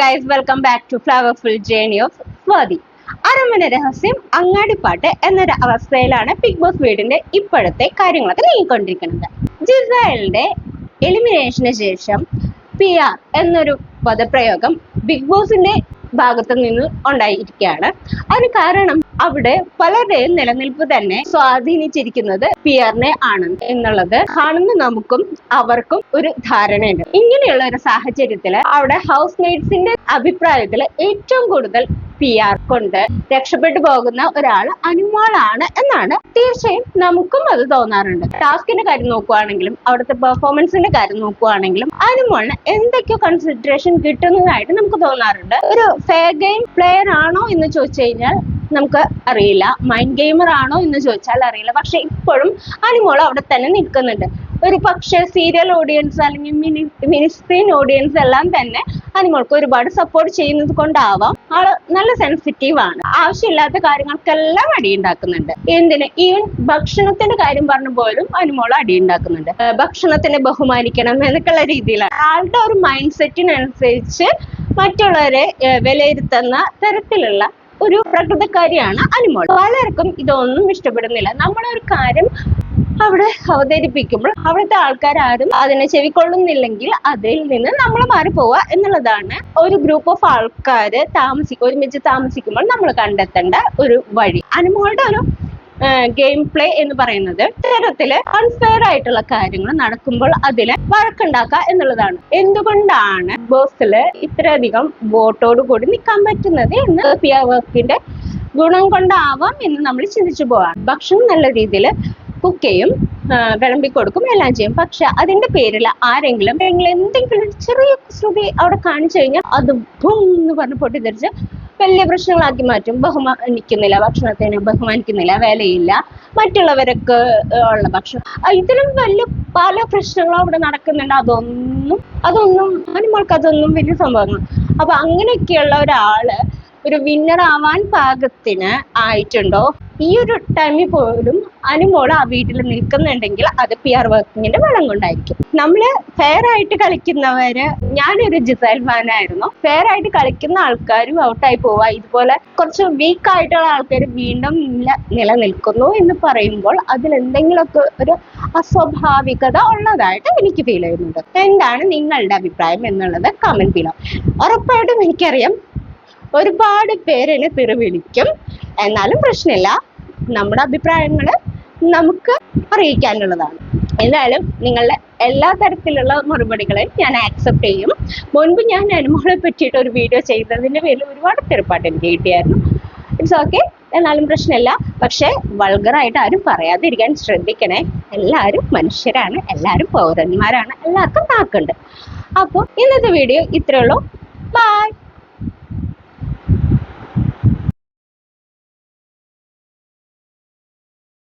Guys welcome back to flowerful journey of Swathi Aramana Rahasyam Angadippattu എന്നൊരു അവസ്ഥയിലാണ് big boss വീടിന്റെ ഇപ്പോഴത്തെ കാര്യങ്ങളൊക്കെ നീങ്ങിക്കൊണ്ടിരിക്കുന്നത്. ജിസൈലിന്റെ എലിമിനേഷന് ശേഷം പിയ എന്നൊരു പദപ്രയോഗം ബിഗ് ബോസിന്റെ ഭാഗത്തു നിന്ന് ഉണ്ടായിരിക്കുകയാണ്. അതിന് കാരണം അവിടെ പലരുടെയും നിലനിൽപ്പ് തന്നെ സ്വാധീനിച്ചിരിക്കുന്നത് പി ആറിനെ ആണ് എന്നുള്ളത് കാണുന്ന നമുക്കും അവർക്കും ഒരു ധാരണയുണ്ട്. ഇങ്ങനെയുള്ള ഒരു സാഹചര്യത്തിൽ അവിടെ ഹൗസ് മെയ്ഡ്സിന്റെ അഭിപ്രായത്തിൽ ഏറ്റവും കൂടുതൽ പി ആർ കൊണ്ട് രക്ഷപ്പെട്ടു പോകുന്ന ഒരാൾ അനുമോളാണ് എന്നാണ് തീർച്ചയായും നമുക്കും അത് തോന്നാറുണ്ട്. ടാസ്കിന്റെ കാര്യം നോക്കുവാണെങ്കിലും അവിടുത്തെ പെർഫോമൻസിന്റെ കാര്യം നോക്കുവാണെങ്കിലും അനുമോളിന് എന്തൊക്കെയോ കൺസിഡറേഷൻ കിട്ടുന്നതായിട്ട് നമുക്ക് തോന്നാറുണ്ട്. ഒരു ഫെയർ ഗെയിം പ്ലെയർ ആണോ എന്ന് ചോദിച്ചു കഴിഞ്ഞാൽ നമുക്ക് അറിയില്ല. മൈൻഡ് ഗെയിമർ ആണോ എന്ന് ചോദിച്ചാൽ അറിയില്ല. പക്ഷെ ഇപ്പോഴും അനുമോൾ അവിടെ തന്നെ നിൽക്കുന്നുണ്ട്. ഒരു പക്ഷേ സീരിയൽ ഓഡിയൻസ് അല്ലെങ്കിൽ മിനി മിനി സ്ക്രീൻ ഓഡിയൻസ് എല്ലാം തന്നെ അനുമോൾക്ക് ഒരുപാട് സപ്പോർട്ട് ചെയ്യുന്നത് കൊണ്ടാവാം. ആൾ നല്ല സെൻസിറ്റീവ് ആണ്. ആവശ്യമില്ലാത്ത കാര്യങ്ങൾക്കെല്ലാം അടി ഉണ്ടാക്കുന്നുണ്ട്. എന്തിന്? ഈവൻ ഭക്ഷണത്തിന്റെ കാര്യം പറഞ്ഞ പോലും അനിമോൾ അടി ഉണ്ടാക്കുന്നുണ്ട്. ഭക്ഷണത്തിനെ ബഹുമാനിക്കണം എന്നൊക്കെയുള്ള രീതിയിലാണ്. ആളുടെ ഒരു മൈൻഡ് സെറ്റിനനുസരിച്ച് മറ്റുള്ളവരെ വിലയിരുത്തുന്ന തരത്തിലുള്ള ഒരു പ്രകൃതക്കാരിയാണ് അനിമോൾ. പലർക്കും ഇതൊന്നും ഇഷ്ടപ്പെടുന്നില്ല. നമ്മളൊരു കാര്യം അവിടെ അവതരിപ്പിക്കുമ്പോൾ അവിടുത്തെ ആൾക്കാർ ആരും അതിനെ ചെവിക്കൊള്ളുന്നില്ലെങ്കിൽ അതിൽ നിന്ന് നമ്മൾ മാറിപ്പോവുക എന്നുള്ളതാണ് ഒരു ഗ്രൂപ്പ് ഓഫ് ആൾക്കാർ താമസി ഒരുമിച്ച് താമസിക്കുമ്പോൾ നമ്മൾ കണ്ടെത്തേണ്ട ഒരു വഴി. അനുമോളുടെ ഒരു ഗെയിം പ്ലേ എന്ന് പറയുന്നത് ഇത്തരത്തിൽ അൺഫെയർ ആയിട്ടുള്ള കാര്യങ്ങൾ നടക്കുമ്പോൾ അതിൽ വഴക്കുണ്ടാക്കുക എന്നുള്ളതാണ്. എന്തുകൊണ്ടാണ് ബോസിൽ ഇത്രയധികം വോട്ടോട് കൂടി നിൽക്കാൻ പറ്റുന്നത് എന്ന് പി ആർ വർക്കിന്റെ ഗുണം കൊണ്ടാവാം എന്ന് നമ്മൾ ചിന്തിച്ചു പോവാണ്. ഭക്ഷണം നല്ല രീതിയിൽ കുക്ക് ചെയ്യും വിളമ്പി കൊടുക്കും എല്ലാം ചെയ്യും. പക്ഷെ അതിന്റെ പേരിൽ ആരെങ്കിലും ആരെങ്കിലും എന്തെങ്കിലും ചെറിയ കുസൃതി അവിടെ കാണിച്ചു കഴിഞ്ഞാൽ അത് ബും എന്ന് പറഞ്ഞ് പൊട്ടിത്തെറിച്ച് വലിയ പ്രശ്നങ്ങളാക്കി മാറ്റും. ബഹുമാനിക്കുന്നില്ല ഭക്ഷണത്തിന് ബഹുമാനിക്കുന്നില്ല വിലയില്ല. മറ്റുള്ളവരൊക്കെ ഉള്ള ഭക്ഷണം. ഇതിലും വലിയ പല പ്രശ്നങ്ങളും അവിടെ നടക്കുന്നുണ്ട്. അതൊന്നും അതൊന്നും അനുമോൾക്ക് അതൊന്നും വലിയ സംഭവങ്ങൾ അപ്പൊ അങ്ങനെയൊക്കെയുള്ള ഒരാൾ ഒരു വിന്നർ ആവാൻ പാകത്തിന് ആയിട്ടുണ്ടോ? ഈ ഒരു ടൈമിൽ പോലും അനുമോൾ ആ വീട്ടിൽ നിൽക്കുന്നുണ്ടെങ്കിൽ അത് പി ആർ വർക്കിങ്ങിന്റെ വളം കൊണ്ടായിരിക്കും. നമ്മൾ ഫെയർ ആയിട്ട് കളിക്കുന്നവര് ഞാനൊരു ജിസൈൽ ഫാനായിരുന്നു ഫെയർ ആയിട്ട് കളിക്കുന്ന ആൾക്കാരും ഔട്ടായി പോവുക. ഇതുപോലെ കുറച്ച് വീക്ക് ആയിട്ടുള്ള ആൾക്കാർ വീണ്ടും നില നിലനിൽക്കുന്നു എന്ന് പറയുമ്പോൾ അതിൽ എന്തെങ്കിലുമൊക്കെ ഒരു അസ്വാഭാവികത ഉള്ളതായിട്ട് എനിക്ക് ഫീൽ ചെയ്യുന്നുണ്ട്. എന്താണ് നിങ്ങളുടെ അഭിപ്രായം എന്നുള്ളത് കമന്റ് ചെയ്യണം ഉറപ്പായിട്ടും എനിക്കറിയാം. ഒരുപാട് പേരെന്നെ തെറി വിളിക്കും എന്നാലും പ്രശ്നമില്ല. നമ്മുടെ അഭിപ്രായങ്ങൾ നമുക്ക് അറിയിക്കാനുള്ളതാണ്. എന്തായാലും നിങ്ങളുടെ എല്ലാ തരത്തിലുള്ള മറുപടികളെയും ഞാൻ ആക്സെപ്റ്റ് ചെയ്യും. മുൻപ് ഞാൻ അനുമോളെ പറ്റിയിട്ട് ഒരു വീഡിയോ ചെയ്തതിന്റെ പേരിൽ ഒരുപാട് തെറിപ്പാട്ട് എനിക്ക് കിട്ടിയായിരുന്നു. ഇറ്റ്സ് ഓക്കെ എന്നാലും പ്രശ്നമില്ല. പക്ഷേ വൾഗറായിട്ട് ആരും പറയാതിരിക്കാൻ ശ്രദ്ധിക്കണേ. എല്ലാവരും മനുഷ്യരാണ്. എല്ലാവരും പൗരന്മാരാണ്. എല്ലാവർക്കും നാക്കുണ്ട്. അപ്പോൾ ഇന്നത്തെ വീഡിയോ ഇത്രയേ ഉള്ളൂ. ബൈ